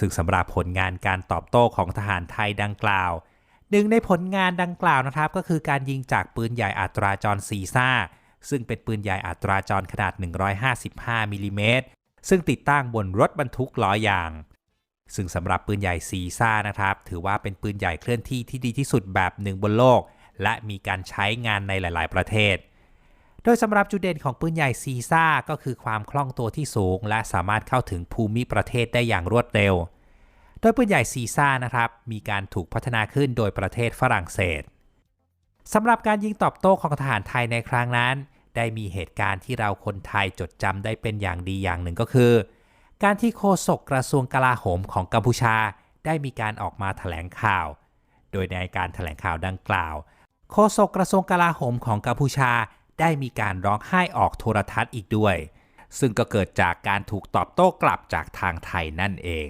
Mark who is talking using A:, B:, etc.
A: ซึ่งสำหรับผลงานการตอบโต้ของทหารไทยดังกล่าวหนึ่งในผลงานดังกล่าวนะครับ ก็คือการยิงจากปืนใหญ่อัตราจรซีซ่า ซึ่งเป็นปืนใหญ่อัตราจรขนาด 155มิลลิเมตรซึ่งติดตั้งบนรถบรรทุกล้อยาง ซึ่งสำหรับปืนใหญ่ซีซ่านะครับ ถือว่าเป็นปืนใหญ่เคลื่อนที่ที่ดีที่สุดแบบหนึ่งบนโลก และมีการใช้งานในหลาย ๆ ประเทศ โดยสำหรับจุดเด่นของปืนใหญ่ซีซ่าก็คือความคล่องตัวที่สูง และสามารถเข้าถึงภูมิประเทศได้อย่างรวดเร็ว โดยปืนใหญ่ซีซ่านะครับ มีการถูกพัฒนาขึ้นโดยประเทศฝรั่งเศสสำหรับการยิงตอบโต้ของทหารไทยในครั้งนั้น ได้มีเหตุการณ์ที่เราคนไทยจดจำได้เป็นอย่างดีอย่างหนึ่งก็คือ การที่โฆษกกระทรวงกลาโหมของกัมพูชา ได้มีการออกมาแถลงข่าว โดยในการแถลงข่าวดังกล่าว โฆษกกระทรวงกลาโหมของกัมพูชา ได้มีการร้องไห้ออกโทรทัศน์อีกด้วย ซึ่งก็เกิดจากการถูกตอบโต้กลับจากทางไทยนั่นเอง